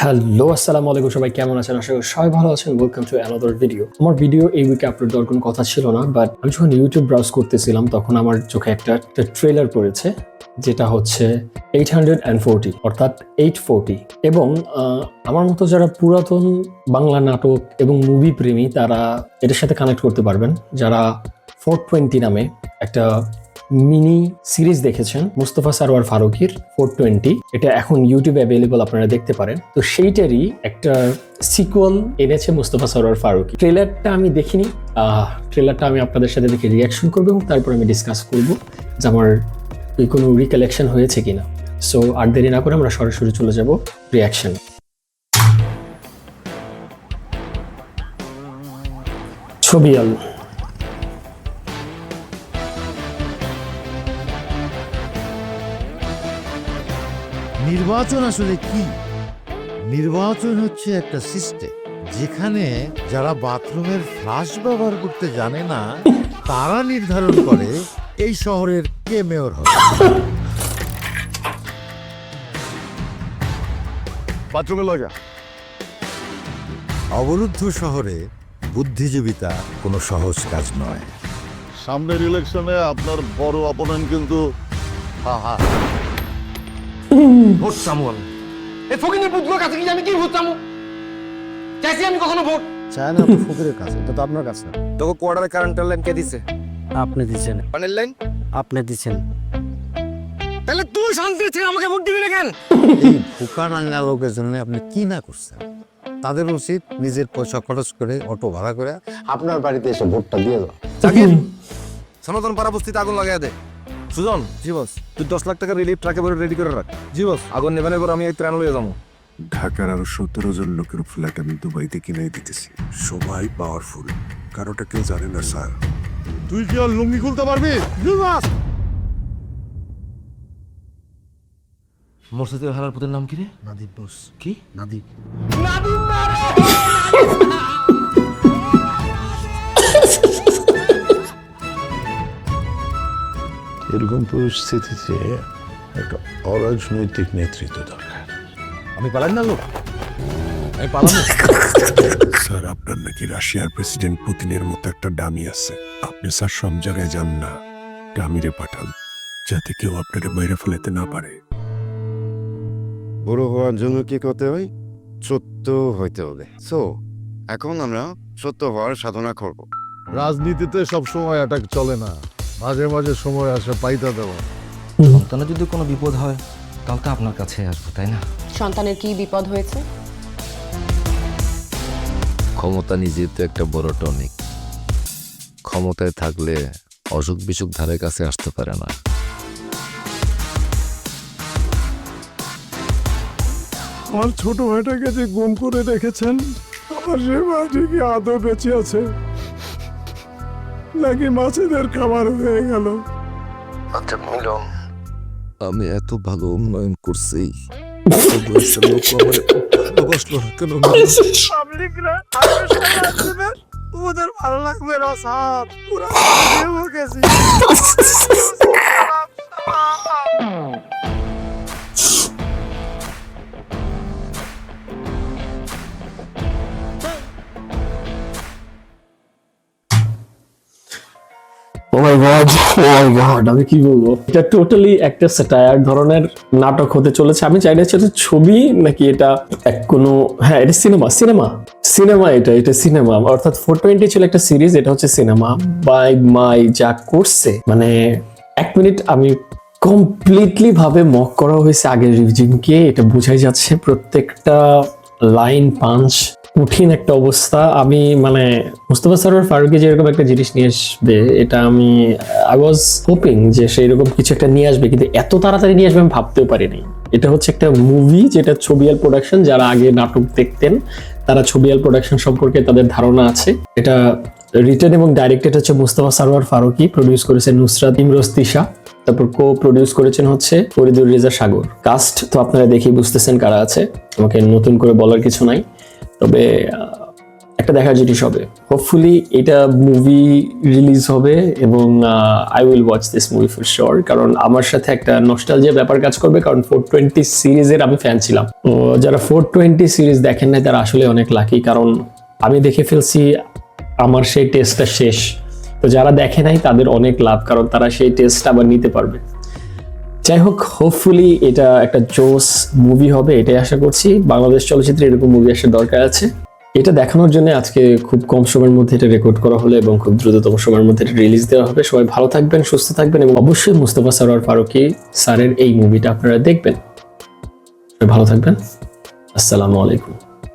Hello আসসালামু আলাইকুম সবাই, কেমন আছেন? আশা করি সবাই ভালো আছেন। ওয়েলকাম টু অ্যানাদার ভিডিও আমার ভিডিও এই উইকে আপলোড দেওয়ার কোনো কথা ছিল না বাট আমি যখন ইউটিউব ব্রাউজ করতেছিলাম, তখন আমার চোখে একটা ট্রেলার পড়েছে, যেটা হচ্ছে এইট হান্ড্রেড অ্যান্ড ফোরটি অর্থাৎ এইট ফোরটি এবং আমার মতো যারা পুরাতন বাংলা নাটক এবং মুভি প্রেমী, তারা এটার সাথে কানেক্ট করতে পারবেন। যারা ফোর টোয়েন্টি নামে একটা মিনি সিরিজ দেখেছেন মুস্তফা সারোয়ার ফারুকির ফোর টোয়েন্টি। এটা এখন ইউটিউবে অ্যাভেলেবল আপনারা দেখতে পারেন। তো সেইটারই একটা সিকুয়াল এনেছে মুস্তফা সারোয়ার ফারুকি। ট্রেলারটা আমি দেখিনি। ট্রেলারটা আমি আপনাদের সাথে দেখে রিয়াকশন করব এবং তারপর আমি ডিসকাস করব যে আমার ওই কোনো রিকালেকশন হয়েছে কিনা। সো আর দেরি না করে আমরা সরাসরি চলে যাব রিয়াকশন ছবি আল। নির্বাচন আসলে কি? নির্বাচন হচ্ছে একটা সিস্টেম যেখানে যারা বাথরুমের ফ্লাশ ব্যবহার করতে জানে না তারা নির্ধারণ করে এই শহরের কে মেয়র হবে। বাথরুমে লজা। অবরুদ্ধ শহরে বুদ্ধিজীবিতা কোনো সহজ কাজ নয়। সামনের ইলেকশনে আপনার বড় অপোনেন্ট কিন্তু হা হা। ভোট চামু আমি। এই ফকিনের কাছে কি আমি কি ভোট চামু? চাইছি আমি কখনো ভোট? চায় না তো ফকিরের কাছে এটা তো আপনার কাছে। তোকে কোয়ার্টারে কারেন্টের লাইন কে দিছে। আপনি পানির লাইন আপনি দিচ্ছেন তাহলে তুই শান্তি থেকে আমাকে ভোট দিবি না কেন? এই ফুকা রাঙ্গা লোকের জন্য আপনি কি না করছেন? তাদের উচিত নিজের পয়সা খরচ করে অটো ভাড়া করে আপনার বাড়িতে এসে ভোটটা দিয়ে দাও সনাতন পাড়া বস্তিতে আগুন লাগাই দে। সুজন জি বস। তুই দশ লাখ টাকা রিলিফ ট্রাকে ভরে রেডি করে রাখ। জি বস। আগুন নেবে নেবার আমি এই ত্রাণ লইয়া যাব। ঢাকার আরও সতেরো জন লোকের ফ্ল্যাট আমি দুবাইতে কিনে দিতেছি। সবাই পাওয়ারফুল কারোটা কেউ জানে না স্যার। তুই কি আর লুঙ্গি খুলতে পারবি? মোরশেদের হালার পুতের নাম কি রে? নাদিব বস। কি? নাদিব এরকম পরিস্থিতিতে একটা অরাজনৈতিক নেতৃত্ব দরকার। আমি পালাই না লোক আমি স্যার আপনার নাকি রাশিয়ার প্রেসিডেন্ট পুতিনের মতো একটা ডামি আছে। আপনি স্যার সব জায়গায় যান না। ডামিরে পাঠান যাতে কেউ আপনাকে বাইরে ফেলাতে না পারে। বড় হওয়ার জন্য কি করতে হয়? সত্য হইতে হবে। সো এখন আমরা সত্য হওয়ার সাধনা করব। রাজনীতিতে সব সময় অ্যাটাক চলে না। মাঝে মাঝে সময় আসে পাইতা দেওয়া। সন্তানের যদি কোনো বিপদ হয় তাহলে তো আপনার কাছে আসব তাই না? সন্তানের কি বিপদ হয়েছে? ক্ষমতা নিজেই তো একটা বড় টনিক। ক্ষমতায় থাকলে অসুখ বিসুখ ধারে কাছে আসতে পারে না। আমার ছোট ভাইটাকে যে গুম করে রেখেছেন আমার সে ভাইটি কি আদৌ বেঁচে আছে? নাকি মাছেদের খাবার হয়ে গেল? আচ্ছা মিলন। আমি এত ভালো উন্নয়ন করছি। ওদের ভালো লাগবে না সাপ পুরো গেছি গড মাই গড আমি কি বলব? এটা টোটালি একটা স্যাটায়ার ধরনের নাটক হতে চলেছে। আমি চাই না সেটা ছবি নাকি এটা এক কোনো হ্যাঁ এটা সিনেমা সিনেমা সিনেমা এটা এটা সিনেমা অর্থাৎ ফোর টোয়েন্টি ছিল একটা সিরিজ এটা হচ্ছে সিনেমা বাই মাই যা করছে মানে এক মিনিট আমি কমপ্লিটলি ভাবে মক করা হয়েছে আগের রিভিউকে এটা বোঝাই যাচ্ছে প্রত্যেকটা লাইন পাঞ্চ কঠিন একটা অবস্থা। আমি মানে মুস্তফা সরোয়ার ফারুকি যেরকম একটা জিনিস নিয়ে আসবে, এটা আমি আই ওয়াজ হোপিং যে সেই রকম কিছু একটা নিয়ে আসবে, কিন্তু এত তাড়াতাড়ি নিয়ে আসবে আমি ভাবতেও পারিনি। এটা হচ্ছে একটা মুভি যেটা ছবিয়াল প্রোডাকশন যারা আগে নাটক দেখতেন, তারা ছবিয়াল প্রোডাকশন সম্পর্কে তাদের ধারণা আছে। এটা রিটার্ন এবং ডাইরেক্টেড হচ্ছে মুস্তফা সারোয়ার ফারুকি প্রডিউস করেছেন নুসরাত ইমরোজ তিশা, তারপর কো প্রডিউস করেছেন হচ্ছে ফরিদুর রেজা সাগর। কাস্ট তো আপনারা দেখেই বুঝতেছেন কারা আছে, আমাকে নতুন করে বলার কিছু নাই। তবে একটা দেখার জিনিস হবে। হোপফুলি এটা মুভি রিলিজ হবে এবং I will watch this movie for sure কারণ আমার সাথে একটা নস্টালজিয়া ব্যাপার কাজ করবে, কারণ ফোর টোয়েন্টি সিরিজের আমি ফ্যান ছিলাম। তো যারা ফোর টোয়েন্টি সিরিজ দেখেন নাই, তারা আসলে অনেক লাকি কারণ আমি দেখে ফেলছি আমার সেই টেস্টটা শেষ। তো যারা দেখে নাই, তাদের অনেক লাভ, কারণ তারা সেই টেস্টটা আবার নিতে পারবে। যাই হোক হোপফুলি এটা একটা জোস মুভি হবে, এটাই আশা করছি। বাংলাদেশ চলচ্চিত্রে এরকম মুভি আসার দরকার আছে। এটা দেখানোর জন্য আজকে খুব কম সময়ের মধ্যে এটা রেকর্ড করা হলো এবং খুব দ্রুততম সময়ের মধ্যে এটা রিলিজ দেওয়া হবে। সবাই ভালো থাকবেন, সুস্থ থাকবেন এবং অবশ্যই মুস্তফা সরোয়ার ফারুকি স্যারের এই মুভিটা আপনারা দেখবেন। ভালো থাকবেন। আসসালামু আলাইকুম।